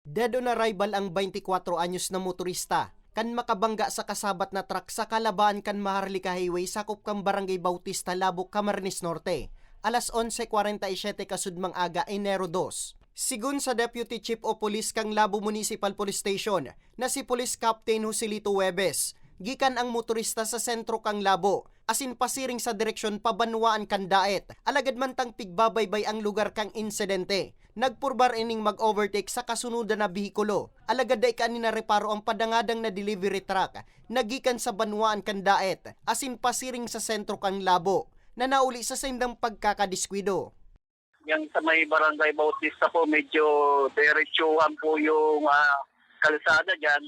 Dead on arrival ang 24 anyos na motorista kan makabangga sa kasabat na truck sa kalabaan kan Maharlika Highway sakop kang Barangay Bautista Labok, Camarines Norte. Alas 11.47 kasudmang aga Enero 2. Sigun sa Deputy Chief o Police kang Labo Municipal Police Station na si Police Captain Joselito Webes, gikan ang motorista sa sentro kang Labo, asin pasiring sa direksyon pabanwaan kan daet, alagad man tang pigbabaybay ang lugar kang insidente. Nagpurbar ining mag-overtake sa kasunudan na bihikulo. Alagad day kanina reparo ang padangadang na delivery truck, nagikan sa banwaan kan daet, asin pasiring sa sentro kang Labo, na nauli sa sendang pagkakadiskwido. Yung sa may barangay Bautista po, medyo diretsuhan po yung ah, kalsada dyan.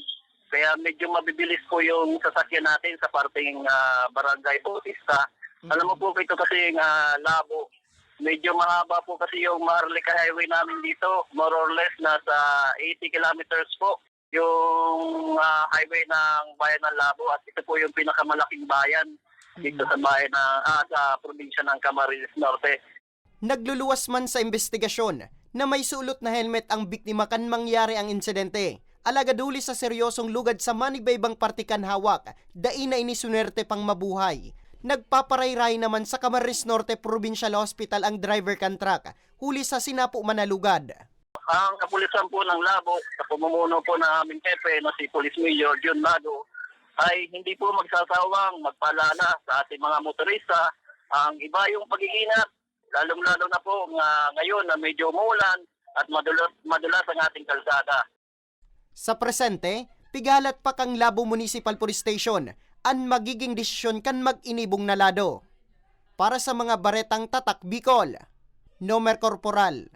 Kaya medyo mabibilis po yung sasakyan natin sa parting ah, barangay Bautista. Alam mo po ito kasi uh, labo. Medyo mahaba po kasi yung Maharlika Highway namin dito. More or less nasa 80 kilometers po yung ah, highway ng bayan ng Labo at ito po yung pinakamalaking bayan dito sa bayan ng ah, sa probinsya ng Camarines Norte. Nagluluwas man sa investigasyon na may sulot na helmet ang biktima kan mangyari ang insidente. Alagaduli sa seryosong lugad sa manibaybang partikan hawak, daina inisunerte pang mabuhay. Nagpaparayray naman sa Camarines Norte Provincial Hospital ang driver kan truck, huli sa sinapo manalugad. Ang kapulisan po ng Labo, sa pumumuno po ng aming Pepe na si Police Mayor John Mago, ay hindi po magsasawang magpaalala sa ating mga motorista ang iba yung pag-iingat, lalong-lalo na po nga ngayon na medyo umulan at madulas, madulas ang ating kalsada. Sa presente, pigalat pa kang Labo Municipal Police Station. Ang magiging desisyon kan mag-inibong nalado. Para sa mga baretang tatak Bicol, Nomer Corporal,